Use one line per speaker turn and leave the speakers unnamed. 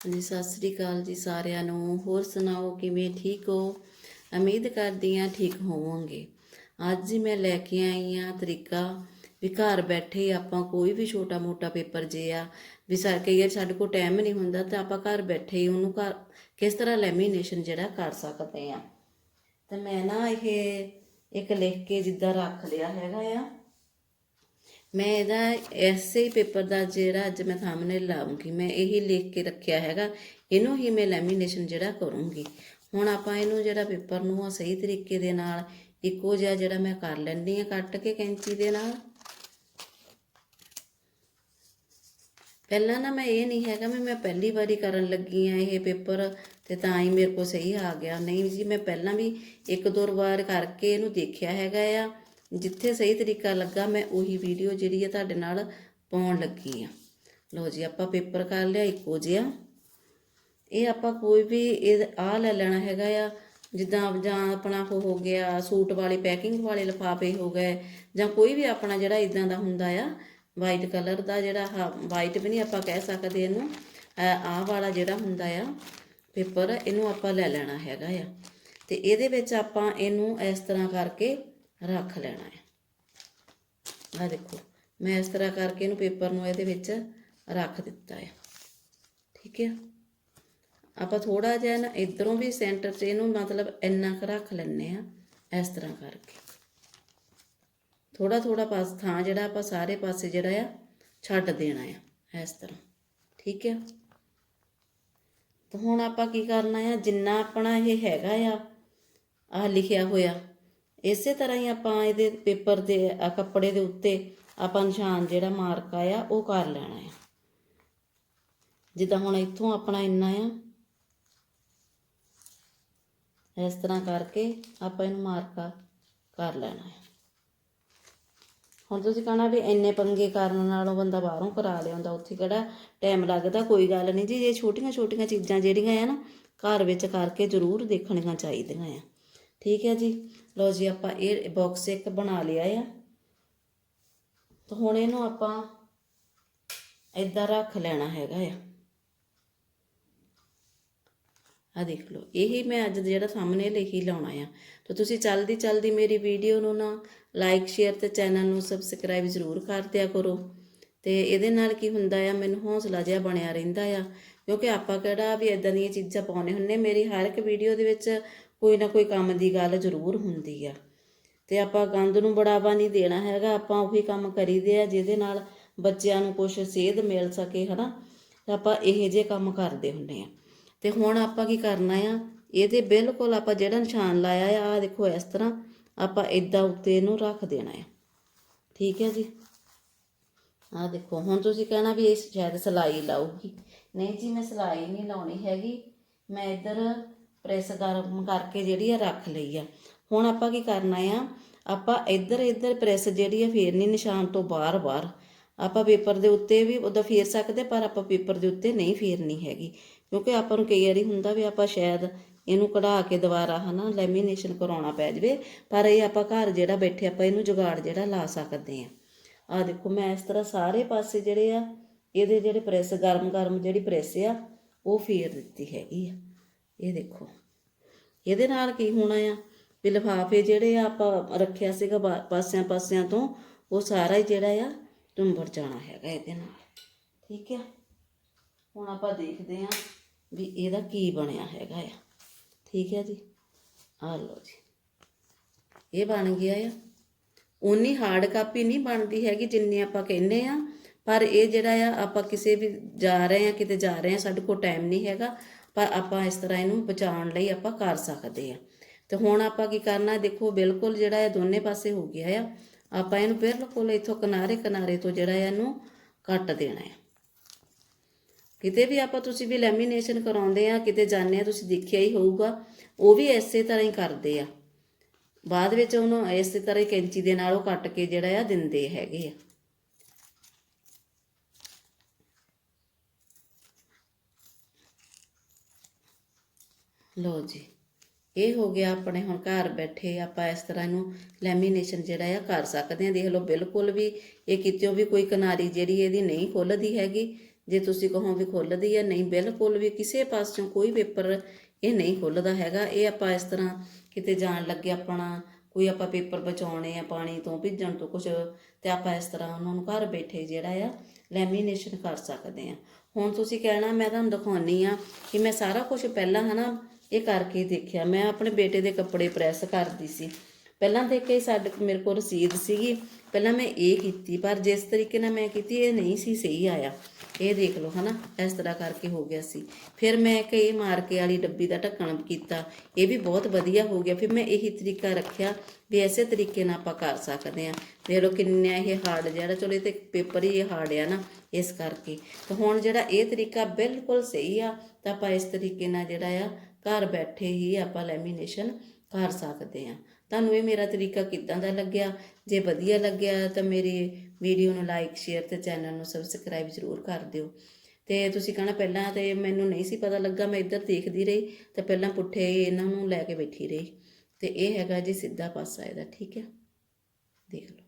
ਹਾਂਜੀ, ਸਤਿ ਸ੍ਰੀ ਅਕਾਲ ਜੀ ਸਾਰਿਆਂ ਨੂੰ। ਹੋਰ ਸੁਣਾਓ, ਕਿਵੇਂ ਠੀਕ ਹੋ? ਉਮੀਦ ਕਰਦੀ ਹਾਂ ਠੀਕ ਹੋਵੋਗੇ। ਅੱਜ ਹੀ ਮੈਂ ਲੈ ਕੇ ਆਈ ਹਾਂ ਤਰੀਕਾ ਵੀ ਘਰ ਬੈਠੇ ਆਪਾਂ ਕੋਈ ਵੀ ਛੋਟਾ ਮੋਟਾ ਪੇਪਰ ਜੇ ਆ, ਵੀ ਸਰ ਕਈ ਵਾਰ ਸਾਡੇ ਕੋਲ ਟਾਈਮ ਨਹੀਂ ਹੁੰਦਾ ਤਾਂ ਆਪਾਂ ਘਰ ਬੈਠੇ ਹੀ ਉਹਨੂੰ ਘਰ ਕਿਸ ਤਰ੍ਹਾਂ ਲੈਮੀਨੇਸ਼ਨ ਜਿਹੜਾ ਕਰ ਸਕਦੇ ਆ ਤੇ ਮੈਂ ਨਾ ਇਹ, ਇੱਕ ਲਿਖ ਕੇ ਜਿੱਦਾਂ ਰੱਖ ਲਿਆ ਹੈਗਾ ਆ। ਮੈਂ ਇਹਦਾ ਐਸੇ ਹੀ ਪੇਪਰ ਦਾ ਜਿਹੜਾ ਅੱਜ ਮੈਂ ਸਾਹਮਣੇ ਲਾਉਂਗੀ, ਮੈਂ ਇਹੀ ਲਿਖ ਕੇ ਰੱਖਿਆ ਹੈਗਾ, ਇਹਨੂੰ ਹੀ ਮੈਂ ਲੈਮੀਨੇਸ਼ਨ ਜਿਹੜਾ ਕਰੂੰਗੀ। ਹੁਣ ਆਪਾਂ ਇਹਨੂੰ ਜਿਹੜਾ ਪੇਪਰ ਨੂੰ ਆ ਸਹੀ ਤਰੀਕੇ ਦੇ ਨਾਲ, ਇੱਕੋ ਜਿਹਾ ਜਿਹੜਾ ਮੈਂ ਕਰ ਲੈਂਦੀ ਆ ਕੱਟ ਕੇ ਕੈਂਚੀ ਦੇ ਨਾਲ। ਪਹਿਲਾਂ ਨਾ ਮੈਂ ਇਹ ਨਹੀਂ ਹੈਗਾ ਵੀ ਮੈਂ ਪਹਿਲੀ ਵਾਰੀ ਕਰਨ ਲੱਗੀ ਆ ਇਹ ਪੇਪਰ, ਤੇ ਤਾਂ ਹੀ ਮੇਰੇ ਕੋਲ ਸਹੀ ਆ ਗਿਆ। ਨਹੀਂ ਜੀ, ਮੈਂ ਪਹਿਲਾਂ ਵੀ ਇੱਕ ਦੋ ਵਾਰ ਕਰਕੇ ਇਹਨੂੰ ਦੇਖਿਆ ਹੈਗਾ ਆ। ਜਿੱਥੇ ਸਹੀ ਤਰੀਕਾ ਲੱਗਾ ਮੈਂ ਉਹੀ ਵੀਡੀਓ ਜਿਹੜੀ ਹੈ ਤੁਹਾਡੇ ਨਾਲ ਪਾਉਣ ਲੱਗੀ ਆ। ਲਓ ਜੀ, ਆਪਾਂ ਪੇਪਰ ਕਰ ਲਿਆ, ਇੱਕੋ ਜਿਹਾ। ਇਹ ਆਪਾਂ ਕੋਈ ਵੀ, ਇਹ ਆ ਲੈ ਲੈਣਾ ਹੈਗਾ ਆ, ਜਿੱਦਾਂ ਜਾਂ ਆਪਣਾ ਉਹ ਹੋ ਗਿਆ, ਸੂਟ ਵਾਲੇ ਪੈਕਿੰਗ ਵਾਲੇ ਲਿਫਾਫੇ ਹੋ ਗਏ, ਜਾਂ ਕੋਈ ਵੀ ਆਪਣਾ ਜਿਹੜਾ ਇਦਾਂ ਦਾ ਹੁੰਦਾ ਆ ਵਾਈਟ ਕਲਰ ਦਾ ਜਿਹੜਾ ਵਾਈਟ ਵੀ ਨਹੀਂ ਆਪਾਂ ਕਹਿ ਸਕਦੇ ਇਹਨੂੰ ਆਹ ਵਾਲਾ ਜਿਹੜਾ ਹੁੰਦਾ ਆ ਪੇਪਰ ਇਹਨੂੰ ਆਪਾਂ ਲੈ ਲੈਣਾ ਹੈਗਾ ਆ। ਤੇ ਇਹਦੇ ਵਿੱਚ ਆਪਾਂ ਇਹਨੂੰ ਇਸ ਤਰ੍ਹਾਂ ਕਰਕੇ ਰੱਖ ਲੈਣਾ ਹੈ। ਆ ਦੇਖੋ, ਮੈਂ ਇਸ ਤਰ੍ਹਾਂ ਕਰਕੇ ਇਹਨੂੰ ਪੇਪਰ ਨੂੰ ਇਹਦੇ ਵਿੱਚ ਰੱਖ ਦਿੱਤਾ ਹੈ। ਠੀਕ ਹੈ? ਆਪਾਂ ਥੋੜਾ ਜਿਹਾ ਨਾ ਇਧਰੋਂ ਵੀ ਸੈਂਟਰ 'ਚ ਇਹਨੂੰ ਮਤਲਬ ਇੰਨਾ ਕੁ ਰੱਖ ਲੈਣੇ ਆ ਇਸ ਤਰ੍ਹਾਂ ਕਰਕੇ। ਥੋੜਾ ਥੋੜਾ ਪਾਸ ਥਾਂ ਜਿਹੜਾ ਆਪਾਂ ਸਾਰੇ ਪਾਸੇ ਜਿਹੜਾ ਆ, ਛੱਡ ਦੇਣਾ ਆ, ਇਸ ਤਰ੍ਹਾਂ। ਠੀਕ ਹੈ? ਤਾਂ ਹੁਣ ਆਪਾਂ ਕੀ ਕਰਨਾ ਆ, ਜਿੰਨਾ ਆਪਣਾ ਇਹ ਹੈਗਾ ਆ ਆ ਲਿਖਿਆ ਹੋਇਆ ਇਸੇ ਤਰ੍ਹਾਂ ਹੀ ਆਪਾਂ ਇਹਦੇ ਪੇਪਰ ਦੇ ਕੱਪੜੇ ਦੇ ਉੱਤੇ ਆਪਾਂ ਨਿਸ਼ਾਨ ਜਿਹੜਾ ਮਾਰਕ ਆਇਆ, ਉਹ ਕਰ ਲੈਣਾ ਆ। ਜਿੱਦਾਂ ਹੁਣ ਇੱਥੋਂ ਆਪਣਾ ਇੰਨਾ ਆ। ਇਸ ਤਰ੍ਹਾਂ ਕਰਕੇ ਆਪਾਂ ਇਹਨੂੰ ਮਾਰਕਾ ਕਰ ਲੈਣਾ ਹੈ ਹੁਣ ਤੁਸੀਂ ਕਹਣਾ ਵੀ ਇੰਨੇ ਪੰਗੇ ਕਰਨ ਨਾਲੋਂ ਬੰਦਾ ਬਾਹਰੋਂ ਕਰਾ ਲਿਆਉਂਦਾ, ਉੱਥੇ ਕਿਹੜਾ ਟਾਈਮ ਲੱਗਦਾ? ਕੋਈ ਗੱਲ ਨਹੀਂ ਜੀ, ਇਹ ਛੋਟੀਆਂ ਛੋਟੀਆਂ ਚੀਜ਼ਾਂ ਜਿਹੜੀਆਂ ਆ ਨਾ, ਘਰ ਵਿੱਚ ਕਰਕੇ ਜ਼ਰੂਰ ਦੇਖਣੀਆਂ ਚਾਹੀਦੀਆਂ ਆ। ਠੀਕ ਹੈ ਜੀ। ਲਓ ਜੀ, ਆਪਾਂ ਇਹ ਬਾਕਸ ਇੱਕ ਬਣਾ ਲਿਆ ਆ। ਤਾਂ ਹੁਣ ਇਹਨੂੰ ਆਪਾਂ ਇਦਾਂ ਰੱਖ ਲੈਣਾ ਹੈਗਾ ਆ। ਆ ਦੇਖ ਲਓ, ਇਹੀ ਮੈਂ ਅੱਜ ਜਿਹੜਾ ਸਾਹਮਣੇ ਲਿਖੀ ਲਾਉਣਾ ਆ। ਤਾਂ ਤੁਸੀਂ ਚੱਲਦੀ ਚਲਦੀ ਮੇਰੀ ਵੀਡੀਓ ਨੂੰ ਨਾ ਲਾਈਕ ਸ਼ੇਅਰ ਤੇ ਚੈਨਲ ਨੂੰ ਸਬਸਕ੍ਰਾਈਬ ਜ਼ਰੂਰ ਕਰ ਦਿਆ ਕਰੋ। ਤੇ ਇਹਦੇ ਨਾਲ ਕੀ ਹੁੰਦਾ ਆ, ਮੈਨੂੰ ਹੌਸਲਾ ਜਿਹਾ ਬਣਿਆ ਰਹਿੰਦਾ ਆ। ਕਿਉਂਕਿ ਆਪਾਂ ਕਿਹੜਾ ਵੀ ਇਦਾਂ ਦੀਆਂ ਚੀਜ਼ਾਂ ਪਾਉਣੇ ਹੁੰਨੇ ਮੇਰੀ ਹਰ ਇੱਕ ਵੀਡੀਓ ਦੇ ਵਿੱਚ ਕੋਈ ਨਾ ਕੋਈ ਕੰਮ ਦੀ ਗੱਲ ਜ਼ਰੂਰ ਹੁੰਦੀ ਆ। ਤੇ ਆਪਾਂ ਗੰਦ ਨੂੰ ਬੜਾਵਾ ਨਹੀਂ ਦੇਣਾ ਹੈਗਾ, ਆਪਾਂ ਉਹੀ ਕੰਮ ਕਰੀਦੇ ਆ ਜਿਹਦੇ ਨਾਲ ਬੱਚਿਆਂ ਨੂੰ ਕੁਝ ਸੇਧ ਮਿਲ ਸਕੇ, ਹਨਾ? ਆਪਾਂ ਇਹੋ ਜਿਹੇ ਕੰਮ ਕਰਦੇ ਹੁੰਨੇ ਆ। ਤੇ ਹੁਣ ਆਪਾਂ ਕੀ ਕਰਨਾ ਆ? ਇਹਦੇ ਬਿਲਕੁਲ ਆਪਾਂ ਜਿਹੜਾ ਨਿਸ਼ਾਨ ਲਾਇਆ ਆ ਆ ਦੇਖੋ ਇਸ ਤਰ੍ਹਾਂ ਆਪਾਂ ਇਦਾਂ ਉੱਤੇ ਇਹਨੂੰ ਰੱਖ ਦੇਣਾ ਆ। ਠੀਕ ਹੈ ਜੀ? ਆ ਦੇਖੋ, ਹੁਣ ਤੁਸੀਂ ਕਹਿਣਾ ਵੀ ਇਹ ਸ਼ਾਇਦ ਸਲਾਈ ਲਾਊਗੀ। ਨਹੀਂ ਜੀ, ਮੈਂ ਸਲਾਈ ਨਹੀਂ ਲਾਉਣੀ ਹੈਗੀ। ਮੈਂ ਇੱਧਰ ਪ੍ਰੈਸ ਗਰਮ ਕਰਕੇ ਜਿਹੜੀ ਆ ਰੱਖ ਲਈ ਆ। ਹੁਣ ਆਪਾਂ ਕੀ ਕਰਨਾ ਆ? ਆਪਾਂ ਇੱਧਰ ਇੱਧਰ ਪ੍ਰੈਸ ਜਿਹੜੀ ਆ ਫੇਰਨੀ ਨਿਸ਼ਾਨ ਤੋਂ ਬਾਹਰ ਬਾਹਰ। ਆਪਾਂ ਪੇਪਰ ਦੇ ਉੱਤੇ ਵੀ ਉਹਦਾ ਫੇਰ ਸਕਦੇ, ਪਰ ਆਪਾਂ ਪੇਪਰ ਦੇ ਉੱਤੇ ਨਹੀਂ ਫੇਰਨੀ ਹੈਗੀ। ਕਿਉਂਕਿ ਆਪਾਂ ਨੂੰ ਕਈ ਵਾਰੀ ਹੁੰਦਾ ਵੀ ਆਪਾਂ ਸ਼ਾਇਦ ਇਹਨੂੰ ਕਢਾ ਕੇ ਦੁਬਾਰਾ ਹਨਾ ਲੈਮੀਨੇਸ਼ਨ ਕਰਾਉਣਾ ਪੈ ਜਵੇ, ਪਰ ਇਹ ਆਪਾਂ ਘਰ ਜਿਹੜਾ ਬੈਠੇ ਆਪਾਂ ਇਹਨੂੰ ਜੁਗਾੜ ਜਿਹੜਾ ਲਾ ਸਕਦੇ ਆ। ਆ ਦੇਖੋ ਮੈਂ ਇਸ ਤਰ੍ਹਾਂ ਸਾਰੇ ਪਾਸੇ ਜਿਹੜੇ ਆ, ਇਹਦੇ ਜਿਹੜੇ ਪ੍ਰੈਸ ਗਰਮ ਗਰਮ ਜਿਹੜੀ ਪ੍ਰੈਸ ਆ, ਉਹ ਫੇਰ ਦਿੱਤੀ ਹੈਗੀ ਆ। ਇਹ ਦੇਖੋ। ਇਹਦੇ ਨਾਲ ਕੀ ਹੋਣਾ ਆ? ਵੀ ਲਿਫਾਫੇ ਜਿਹੜੇ ਆ ਆਪਾਂ ਰੱਖਿਆ ਸੀਗਾ ਬਾ- ਪਾਸਿਆਂ ਪਾਸਿਆਂ ਤੋਂ, ਉਹ ਸਾਰਾ ਹੀ ਜਿਹੜਾ ਆ ਟੁੰਬਰ ਜਾਣਾ ਹੈਗਾ ਇਹਦੇ ਨਾਲ। ਠੀਕ ਆ? ਹੁਣ ਆਪਾਂ ਦੇਖਦੇ ਆ ਵੀ ਇਹਦਾ ਕੀ ਬਣਿਆ ਹੈਗਾ ਆ। ਠੀਕ ਹੈ ਜੀ? ਆ ਲਓ ਜੀ। ਇਹ ਬਣ ਗਿਆ ਆ। ਉਨੀ ਹਾਰਡ ਕਾਪੀ ਨਹੀਂ ਬਣਦੀ ਹੈਗੀ ਜਿੰਨੀ ਆਪਾਂ ਕਹਿੰਦੇ ਆ ਪਰ ਇਹ ਜਿਹੜਾ ਆ ਆਪਾਂ ਕਿਸੇ ਵੀ ਜਾ ਰਹੇ ਆ ਕਿਤੇ ਜਾ ਰਹੇ ਆ ਸਾਡੇ ਕੋਲ ਟਾਈਮ ਨਹੀਂ ਹੈਗਾ। ਪਰ ਆਪਾਂ ਇਸ ਤਰ੍ਹਾਂ ਇਹਨੂੰ ਬਚਾਉਣ ਲਈ ਆਪਾਂ ਕਰ ਸਕਦੇ ਆ ਤੇ ਹੁਣ ਆਪਾਂ ਕੀ ਕਰਨਾ, ਦੇਖੋ ਬਿਲਕੁਲ ਜਿਹੜਾ ਇਹ ਦੋਨੇ ਪਾਸੇ ਹੋ ਗਿਆ ਆ, ਆਪਾਂ ਇਹਨੂੰ ਬਿਲਕੁਲ ਇੱਥੋਂ ਕਿਨਾਰੇ ਕਿਨਾਰੇ ਤੋਂ ਜਿਹੜਾ ਆ ਇਹਨੂੰ ਕੱਟ ਦੇਣਾ ਹੈ ਕਿਤੇ ਵੀ ਆਪਾਂ ਤੁਸੀਂ ਵੀ ਲੈਮੀਨੇਸ਼ਨ ਕਰਾਉਂਦੇ ਆ, ਕਿਤੇ ਜਾਂਦੇ ਆ, ਤੁਸੀਂ ਦੇਖਿਆ ਹੀ ਹੋਊਗਾ, ਉਹ ਵੀ ਐਸੇ ਤਰ੍ਹਾਂ ਹੀ ਕਰਦੇ ਆ। ਬਾਅਦ ਵਿੱਚ ਉਹਨੂੰ ਇਸੇ ਤਰ੍ਹਾਂ ਹੀ ਕੈਂਚੀ ਦੇ ਨਾਲ ਉਹ ਕੱਟ ਕੇ ਜਿਹੜਾ ਆ ਦਿੰਦੇ ਹੈਗੇ ਆ। ਲਓ ਜੀ, ਇਹ ਹੋ ਗਿਆ ਆਪਣੇ ਹੁਣ ਘਰ ਬੈਠੇ ਆਪਾਂ ਇਸ ਤਰ੍ਹਾਂ ਇਹਨੂੰ ਲੈਮੀਨੇਸ਼ਨ ਜਿਹੜਾ ਆ ਕਰ ਸਕਦੇ ਆ ਦੇਖ ਲਓ, ਬਿਲਕੁਲ ਵੀ ਇਹ ਕਿਤਿਓਂ ਵੀ ਕੋਈ ਕਿਨਾਰੀ ਜਿਹੜੀ ਇਹਦੀ ਨਹੀਂ ਖੁੱਲਦੀ ਹੈਗੀ। ਜੇ ਤੁਸੀਂ ਕਹੋ ਵੀ ਖੁੱਲਦੀ ਆ, ਨਹੀਂ, ਬਿਲਕੁਲ ਵੀ ਕਿਸੇ ਪਾਸਿਓਂ ਕੋਈ ਪੇਪਰ ਇਹ ਨਹੀਂ ਖੁੱਲਦਾ ਹੈਗਾ। ਇਹ ਆਪਾਂ ਇਸ ਤਰ੍ਹਾਂ ਕਿਤੇ ਜਾਣ ਲੱਗੇ ਆਪਣਾ, ਕੋਈ ਆਪਾਂ ਪੇਪਰ ਬਚਾਉਣੇ ਆ ਪਾਣੀ ਤੋਂ ਭਿੱਜਣ ਤੋਂ ਕੁਝ ਤੇ ਆਪਾਂ ਇਸ ਤਰ੍ਹਾਂ ਉਹਨਾਂ ਨੂੰ ਘਰ ਬੈਠੇ ਜਿਹੜਾ ਆ ਲੈਮੀਨੇਸ਼ਨ ਕਰ ਸਕਦੇ ਆ ਹੁਣ ਤੁਸੀਂ ਕਹਿਣਾ, ਮੈਂ ਤੁਹਾਨੂੰ ਦਿਖਾਉਣੀ ਆ ਕਿ ਮੈਂ ਸਾਰਾ ਕੁਝ ਪਹਿਲਾਂ ਹਨਾ ਇਹ ਕਰਕੇ ਦੇਖਿਆ। ਮੈਂ ਆਪਣੇ ਬੇਟੇ ਦੇ ਕੱਪੜੇ ਪ੍ਰੈਸ ਕਰਦੀ ਸੀ। ਪਹਿਲਾਂ ਤੇ ਕਿ ਸਾਡੇ ਮੇਰੇ ਕੋਲ ਰਸੀਦ ਸੀਗੀ, ਪਹਿਲਾਂ ਮੈਂ ਇਹ ਕੀਤੀ, ਪਰ ਜਿਸ ਤਰੀਕੇ ਨਾਲ ਮੈਂ ਕੀਤੀ, ਇਹ ਨਹੀਂ ਸੀ ਸਹੀ ਆਇਆ। ਇਹ ਦੇਖ ਲਓ, ਹਨਾ, ਇਸ ਤਰ੍ਹਾਂ ਕਰਕੇ ਹੋ ਗਿਆ ਸੀ। ਫਿਰ ਮੈਂ ਕਈ ਮਾਰਕੇ ਵਾਲੀ ਡੱਬੀ ਦਾ ਢੱਕਣ ਕੀਤਾ, ਇਹ ਵੀ ਬਹੁਤ ਵਧੀਆ ਹੋ ਗਿਆ। ਫਿਰ ਮੈਂ ਇਹੀ ਤਰੀਕਾ ਰੱਖਿਆ ਵੀ ਐਸੇ ਤਰੀਕੇ ਨਾਲ ਆਪਾਂ ਕਰ ਸਕਦੇ ਆ ਦੇਖ ਲਓ ਕਿੰਨਾ ਇਹ ਹਾਰਡ ਜਿਹੜਾ, ਚਲੋ ਇਹ ਤੇ ਪੇਪਰ ਹੀ ਇਹ ਹਾਰਡ ਆ ਨਾ, ਇਸ ਕਰਕੇ। ਤਾਂ ਹੁਣ ਜਿਹੜਾ ਇਹ ਤਰੀਕਾ ਬਿਲਕੁਲ ਸਹੀ ਆ, ਤਾਂ ਆਪਾਂ ਇਸ ਤਰੀਕੇ ਨਾਲ ਜਿਹੜਾ ਆ, ਘਰ ਬੈਠੇ ਹੀ ਆਪਾਂ ਲੈਮੀਨੇਸ਼ਨ ਕਰ ਸਕਦੇ ਆ ਤੁਹਾਨੂੰ ਇਹ ਮੇਰਾ ਤਰੀਕਾ ਕਿੱਦਾਂ ਦਾ ਲੱਗਿਆ? ਜੇ ਵਧੀਆ ਲੱਗਿਆ ਤਾਂ ਮੇਰੀ ਵੀਡੀਓ ਨੂੰ ਲਾਈਕ ਸ਼ੇਅਰ ਤੇ ਚੈਨਲ ਨੂੰ ਸਬਸਕ੍ਰਾਈਬ ਜ਼ਰੂਰ ਕਰ ਦਿਓ। ਤੇ ਤੁਸੀਂ ਕਹਣਾ ਪਹਿਲਾਂ ਤੇ ਮੈਨੂੰ ਨਹੀਂ ਸੀ ਪਤਾ ਲੱਗਾ, ਮੈਂ ਇੱਧਰ ਦੇਖਦੀ ਰਹੀ ਤਾਂ ਪਹਿਲਾਂ ਪੁੱਠੇ ਇਹਨਾਂ ਨੂੰ ਲੈ ਕੇ ਬੈਠੀ ਰਹੀ। ਤੇ ਇਹ ਹੈਗਾ ਜੀ ਸਿੱਧਾ ਪਾਸਾ ਇਹਦਾ, ਠੀਕ ਹੈ? ਦੇਖ ਲਓ।